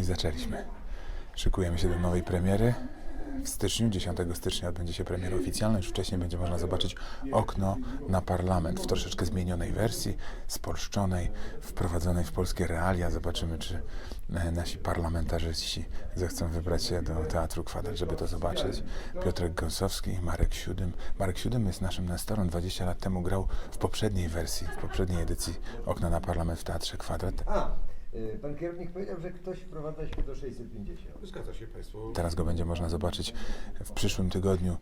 i zaczęliśmy. Szykujemy się do nowej premiery. W styczniu, 10 stycznia odbędzie się premiera oficjalna. Już wcześniej będzie można zobaczyć okno na parlament w troszeczkę zmienionej wersji, spolszczonej, wprowadzonej w polskie realia. Zobaczymy, czy e, nasi parlamentarzyści zechcą wybrać się do Teatru Kwadrat, żeby to zobaczyć. Piotrek Gąsowski Marek Siódym. Marek Siódym jest naszym nestorem. 20 lat temu grał w poprzedniej wersji, w poprzedniej edycji okna na parlament w Teatrze Kwadrat. Y, pan kierownik powiedział, że ktoś wprowadza się do 650. Zgadza się Państwo. Teraz go będzie można zobaczyć w przyszłym tygodniu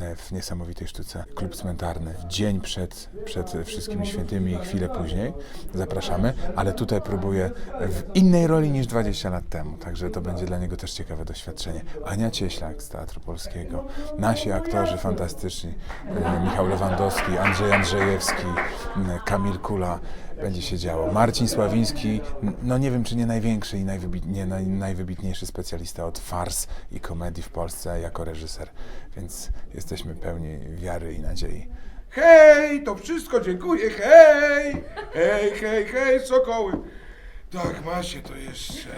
e, w niesamowitej sztuce Klub Cmentarny. W dzień przed, przed wszystkimi świętymi i chwilę później. Zapraszamy, ale tutaj próbuję w innej roli niż 20 lat temu. Także to będzie dla niego też ciekawe doświadczenie. Ania Cieślak z Teatru Polskiego, nasi aktorzy fantastyczni, e, Michał Lewandowski, Andrzej Andrzejewski, m, Kamil Kula. Będzie się działo. Marcin Sławiński, no nie wiem czy nie największy i najwybit, nie, naj, najwybitniejszy specjalista od fars i komedii w Polsce jako reżyser, więc jesteśmy pełni wiary i nadziei. Hej, to wszystko, dziękuję, hej! Hej, hej, hej, sokoły! Tak, macie to jeszcze.